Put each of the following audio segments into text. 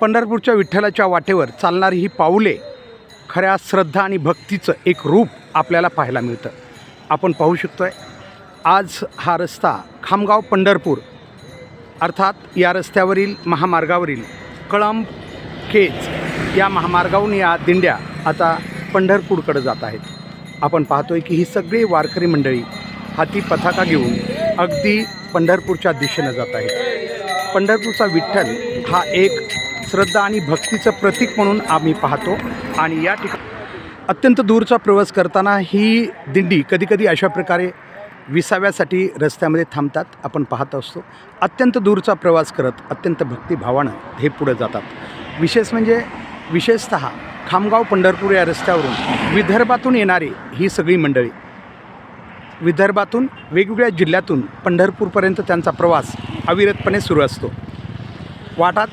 पंढरपूरच्या विठ्ठलाच्या वाटेवर चालणारी ही पाऊले खऱ्या श्रद्धा आणि भक्तीचं एक रूप आपल्याला पाहायला मिळतं. आपण पाहू शकतोय आज हा रस्ता खामगाव पंढरपूर अर्थात या रस्त्यावरील महामार्गावरील कळंब केज या महामार्गावरून या दिंड्या आता पंढरपूरकडे जात आहेत. आपण पाहतोय की ही सगळी वारकरी मंडळी हाती पथाका घेऊन अगदी पंढरपूरच्या दिशेनं जात आहेत. पंढरपूरचा विठ्ठल हा एक श्रद्धा आणि भक्तीचं प्रतीक म्हणून आम्ही पाहतो. आणि या ठिकाणी अत्यंत दूरचा प्रवास करताना ही दिंडी कधीकधी अशा प्रकारे विसाव्यासाठी रस्त्यामध्ये थांबतात. आपण पाहत असतो. अत्यंत दूरचा प्रवास करत अत्यंत भक्तिभावानं हे पुढे जातात. विशेष म्हणजे विशेषत खामगाव पंढरपूर या रस्त्यावरून विदर्भातून येणारी ही सगळी मंडळी विदर्भातून वेगवेगळ्या जिल्ह्यातून पंढरपूरपर्यंत त्यांचा प्रवास अविरतपणे सुरू असतो. वाटात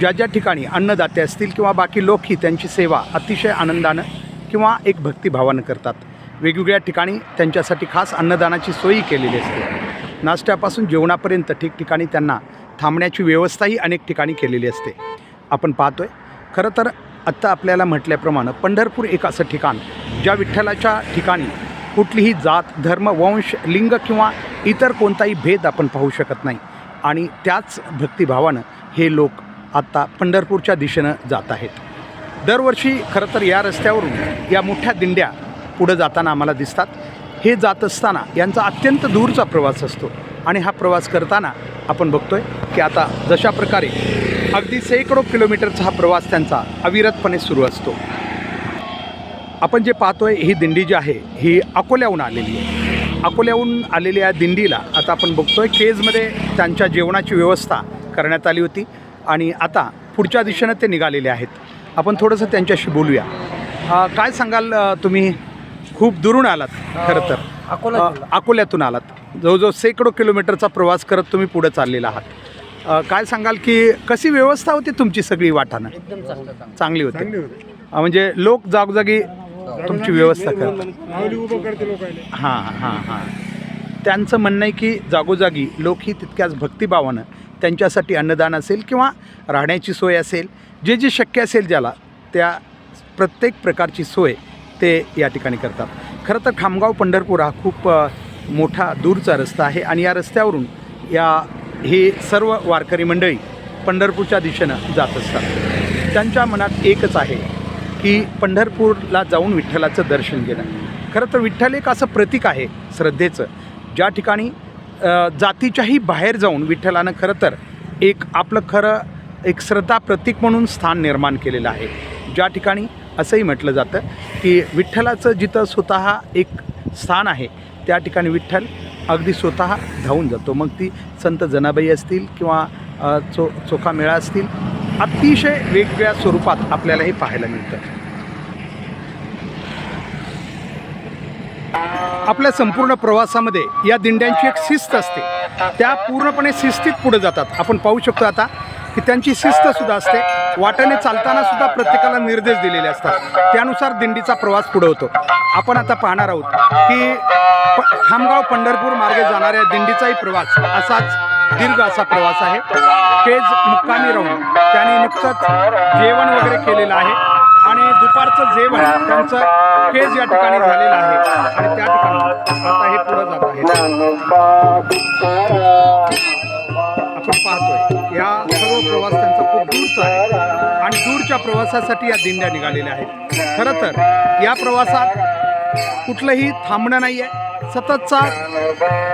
ज्या ज्या ठिकाणी अन्नदाते असतील किंवा बाकी लोकही त्यांची सेवा अतिशय आनंदानं किंवा एक भक्तिभावानं करतात. वेगवेगळ्या ठिकाणी त्यांच्यासाठी खास अन्नदानाची सोयी केलेली असते. नाश्त्यापासून जेवणापर्यंत ठिकठिकाणी त्यांना थांबण्याची व्यवस्थाही अनेक ठिकाणी केलेली असते. आपण पाहतोय खरं तर आत्ता आपल्याला म्हटल्याप्रमाणे पंढरपूर एक असं ठिकाण ज्या विठ्ठलाच्या ठिकाणी कुठलीही जात धर्म वंश लिंग किंवा इतर कोणताही भेद आपण पाहू शकत नाही. आणि त्याच भक्तिभावानं हे लोक आत्ता पंढरपूरच्या दिशेनं जात आहेत. दरवर्षी खरं तर या रस्त्यावरून या मोठ्या दिंड्या पुढं जाताना आम्हाला दिसतात. हे जात असताना यांचा अत्यंत दूरचा प्रवास असतो आणि हा प्रवास करताना आपण बघतोय की आता जशा प्रकारे अगदी शेकडो किलोमीटरचा हा प्रवास त्यांचा अविरतपणे सुरू असतो. आपण जे पाहतोय ही दिंडी जी आहे ही अकोल्याहून आलेली आहे. अकोल्याहून आलेल्या या दिंडीला आता आपण बघतोय केजमध्ये त्यांच्या जेवणाची व्यवस्था करण्यात आली होती. आणि आता पुढच्या दिशेनं ते निघालेले आहेत. आपण थोडंसं त्यांच्याशी बोलूया. काय सांगाल तुम्ही? खूप दुरून आलात खरं तर. अकोला. अकोल्यातून आलात. जवळजवळ शेकडो किलोमीटरचा प्रवास करत तुम्ही पुढे चाललेला आहात. काय सांगाल की कशी व्यवस्था होती तुमची सगळी वाटानं एकदम चांगलं होती. म्हणजे लोक जागोजागी तुमची व्यवस्था करतात. हां हां हां. त्यांचं म्हणणं आहे की जागोजागी लोक ही तितक्याच भक्तिभावानं त्यांच्यासाठी अन्नदान असेल किंवा राहण्याची सोय असेल जे जे शक्य असेल ज्याला त्या प्रत्येक प्रकारची सोय ते या ठिकाणी करतात. खरं तर खामगाव पंढरपूर हा खूप मोठा दूरचा रस्ता आहे आणि या रस्त्यावरून या हे सर्व वारकरी मंडळी पंढरपूरच्या दिशेनं जात असतात. त्यांच्या मनात एकच आहे की पंढरपूरला जाऊन विठ्ठलाचं दर्शन घेणं. खरं तर विठ्ठल एक असं प्रतीक आहे श्रद्धेचं. ज्या ठिकाणी जातीच्याही बाहेर जाऊन विठ्ठलानं खरं तर एक आपलं खरं एक श्रद्धा प्रतीक म्हणून स्थान निर्माण केलेलं आहे. ज्या ठिकाणी असंही म्हटलं जातं की विठ्ठलाचं जिथं स्वतः एक स्थान आहे त्या ठिकाणी विठ्ठल अगदी स्वतः धावून जातो. मग ती संत जनाबाई असतील किंवा चो चोखा मेळा असतील अतिशय वेगवेगळ्या स्वरूपात आपल्याला हे पाहायला मिळतं. आपल्या संपूर्ण प्रवासामध्ये या दिंड्यांची एक शिस्त असते. त्या पूर्णपणे शिस्तीत पुढे जातात. आपण पाहू शकतो आता की त्यांची शिस्तसुद्धा असते. वाट्याने चालताना सुद्धा प्रत्येकाला निर्देश दिलेले असतात. त्यानुसार दिंडीचा प्रवास पुढे होतो. आपण आता पाहणार आहोत की प खामगाव पंढरपूर मार्गे जाणाऱ्या दिंडीचाही प्रवास असाच दीर्घ असा प्रवास आहे. केज मुक्कामी राहून त्यांनी नुकतंच जेवण वगैरे केलेलं आहे. दुपारचं जेवण त्यांचं केज या ठिकाणी झालेलं आहे. आणि त्या ठिकाणी आता हे पुढं जात आहे. आपण पाहतोय या सर्व प्रवास त्यांचा खूप दूरचा आहे. आणि दूरच्या प्रवासासाठी या दिंड्या निघालेल्या आहेत. खरं तर या प्रवासात कुठलंही थांबणं नाही आहे. सततचा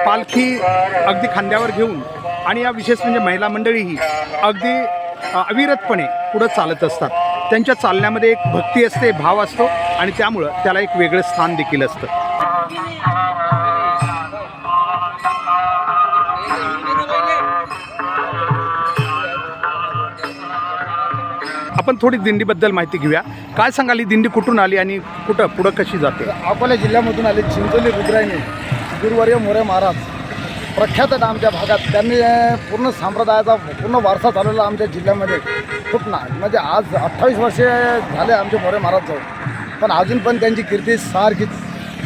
पालखी अगदी खांद्यावर घेऊन आणि या विशेष म्हणजे महिला मंडळीही अगदी अविरतपणे पुढं चालत असतात. त्यांच्या चालण्यामध्ये एक भक्ती असते भाव असतो आणि त्यामुळं त्याला एक वेगळं स्थान देखील असतं. आपण थोडी दिंडीबद्दल माहिती घेऊया. काय सांगाल ही दिंडी कुठून आली आणि कुठं पुढं कशी जाते? अकोला जिल्ह्यामधून आले चिंचोली रुद्रायणी गुरुवर्य मोरे महाराज. प्रख्यात आहेत आमच्या भागात. त्यांनी पूर्ण संप्रदायाचा पूर्ण वारसा चालवला आमच्या जिल्ह्यामध्ये खूप ना म्हणजे आज अठ्ठावीस वर्षे झाले आमचे मोरे महाराज जाऊन पण अजून पण त्यांची कीर्ती सारखीच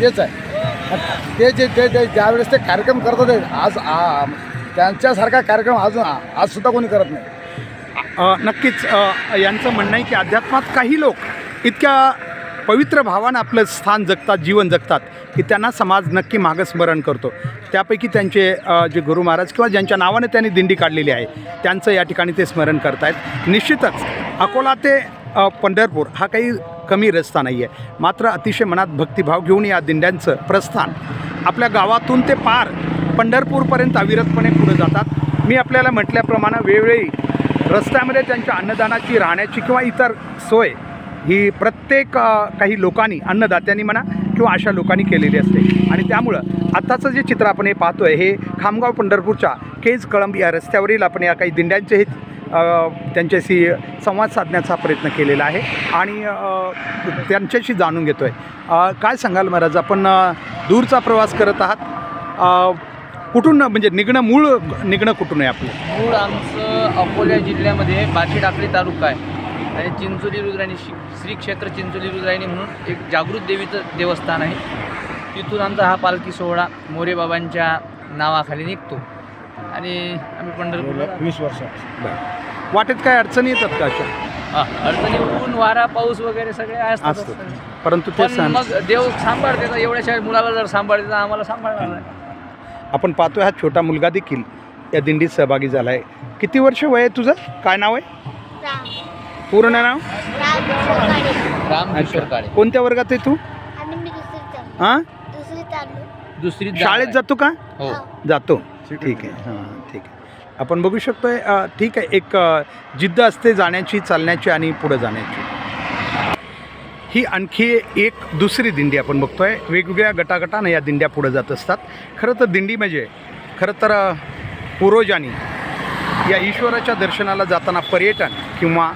तेच आहे. ते जे ते ते ज्यावेळेस ते कार्यक्रम करत होते आज त्यांच्यासारखा कार्यक्रम अजून आजसुद्धा कोणी करत नाही. नक्कीच यांचं म्हणणं आहे की अध्यात्मात काही लोक इतक्या पवित्र भावानं आपलं स्थान जगतात जीवन जगतात की त्यांना समाज नक्की मागस्मरण करतो. त्यापैकी त्यांचे जे गुरु महाराज किंवा ज्यांच्या नावाने त्यांनी दिंडी काढलेली आहे त्यांचं या ठिकाणी ते स्मरण करतायत. निश्चितच अकोला ते पंढरपूर हा काही कमी रस्ता नाही आहे मात्र अतिशय मनात भक्तिभाव घेऊन या दिंड्यांचं प्रस्थान. आपल्या गावातून ते पार पंढरपूरपर्यंत अविरतपणे पुढे जातात. मी आपल्याला म्हटल्याप्रमाणे वेळोवेळी रस्त्यामध्ये त्यांच्या अन्नदानाची राहण्याची किंवा इतर सोय ही प्रत्येक काही लोकांनी अन्नदात्यांनी म्हणा किंवा अशा लोकांनी केलेली असते. आणि त्यामुळं आत्ताचं जे चित्र आपण हे पाहतो आहे हे खामगाव पंढरपूरच्या केज कळंब या रस्त्यावरील आपण या काही दिंड्यांचे हे त्यांच्याशी संवाद साधण्याचा प्रयत्न केलेला आहे. आणि त्यांच्याशी जाणून घेतो आहे काय सांगाल महाराज आपण दूरचा प्रवास करत आहात. कुठून म्हणजे निघणं मूळ निघणं कुठून आहे आपलं? मूळ आमचं अकोला जिल्ह्यामध्ये बाची टाकळी तालुका आहे. आणि चिंचोली रुद्रायणी श्री श्री क्षेत्र चिंचोली रुद्रायणी म्हणून एक जागृत देवीचं देवस्थान आहे. तिथून आमचा हा पालखी सोहळा मोरे बाबांच्या नावाखाली निघतो. आणि आम्ही पंढरपूरला वीस वर्ष वाटेत काय अडचणी येतात का अशा? अडचणी ऊन वारा पाऊस वगैरे सगळे असतात. असतात. परंतु ते मग देव सांभाळते तर एवढ्याशा मुलाला जर सांभाळते तर आम्हाला सांभाळणार नाही. आपण पाहतोय हा छोटा मुलगा देखील या दिंडीत सहभागी झाला आहे किती वर्ष वय आहे तुझं? काय नाव आहे? पूर्ण नाव? राम सकाळी राम किशोर काळे. कोणत्या वर्गात आहे तू? आणि मी दुसरी चालू हां? दुसरी चालू. दुसरी शाळेत जातो का? हो. जातो. ठीक आहे. हां ठीक आहे. आपण बघू शकतोय अ, ठीक आहे. एक अ, जिद्द असते जाण्याची चालण्याची आणि पुढे जाण्याची. ही आणखी एक दुसरी दिंडी आपण बघतोय. वेगवेगळ्या गटागटानं या दिंड्या पुढे जात असतात. खरं तर दिंडी म्हणजे खरं तर अ, पूर्वजांनी या ईश्वराच्या दर्शनाला जाताना पर्यटन किंवा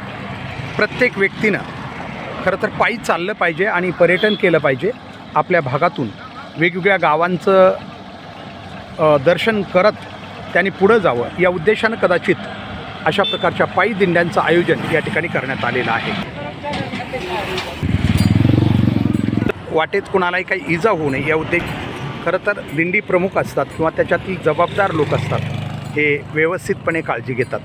प्रत्येक व्यक्तीनं खरं तर पायी चाललं पाहिजे आणि पर्यटन केलं पाहिजे आपल्या भागातून. वेगवेगळ्या गावांचं दर्शन करत त्यांनी पुढं जावं. या उद्देशानं कदाचित अशा प्रकारच्या पायी दिंड्यांचं आयोजन या ठिकाणी करण्यात आलेलं आहे. वाटेत कुणालाही काही इजा होऊ नये या उद्देश खरं तर दिंडी प्रमुख असतात किंवा त्याच्यातील जबाबदार लोक असतात. हे व्यवस्थितपणे काळजी घेतात.